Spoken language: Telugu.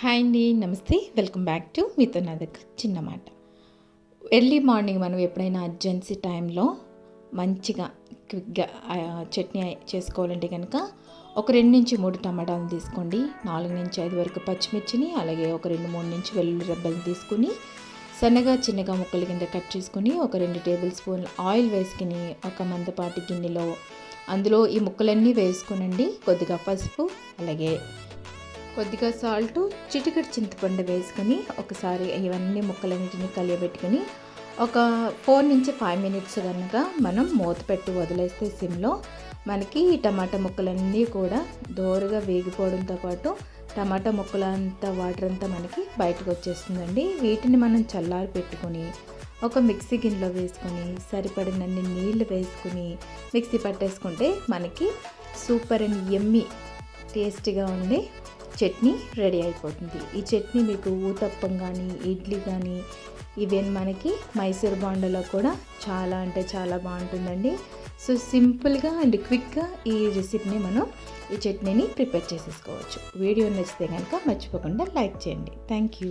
హాయ్ అండి నమస్తే వెల్కమ్ బ్యాక్ టు మీతో నా దగ్గర చిన్న మాట ఎర్లీ మార్నింగ్ మనం ఎప్పుడైనా అర్జెన్సీ టైంలో మంచిగా క్విక్గా చట్నీ చేసుకోవాలంటే కనుక ఒక రెండు నుంచి మూడు టమాటాలు తీసుకోండి. నాలుగు నుంచి ఐదు వరకు పచ్చిమిర్చిని అలాగే ఒక రెండు మూడు నుంచి వెల్లుల్లి రెబ్బలు తీసుకుని సన్నగా చిన్నగా ముక్కల కింద కట్ చేసుకుని ఒక రెండు టేబుల్ స్పూన్ల ఆయిల్ వేసుకుని ఒక మందపాటి గిన్నెలో అందులో ఈ ముక్కలన్నీ వేసుకునండి. కొద్దిగా పసుపు అలాగే కొద్దిగా సాల్ట్ చిటికెడు చింతపండు వేసుకొని ఒకసారి ఇవన్నీ ముక్కలన్నిటిని కలియబెట్టుకొని ఒక ఫోర్ నుంచి ఫైవ్ మినిట్స్ కనుక మనం మూత పెట్టి వదిలేస్తే సిమ్లో మనకి ఈ టమాటా ముక్కలన్నీ కూడా దోరగా వేగిపోవడంతో పాటు టమాటా ముక్కల అంతా వాటర్ అంతా మనకి బయటకు వచ్చేస్తుందండి. వీటిని మనం చల్లారి పెట్టుకొని ఒక మిక్సీ గిన్నెలో వేసుకొని సరిపడినన్ని నీళ్ళు వేసుకుని మిక్సీ పట్టేసుకుంటే మనకి సూపర్ అండ్ ఎమ్మి టేస్టీగా ఉండే చట్నీ రెడీ అయిపోతుంది. ఈ చట్నీ మీకు ఊతప్పం కానీ ఇడ్లీ కానీ ఈవెన్ మనకి మైసూర్ బాండలో కూడా చాలా అంటే చాలా బాగుంటుందండి. సో సింపుల్గా అండ్ క్విక్గా ఈ రెసిపీని మనం ఈ చట్నీని ప్రిపేర్ చేసేసుకోవచ్చు. వీడియో నచ్చితే కనుక మర్చిపోకుండా లైక్ చేయండి. Thank you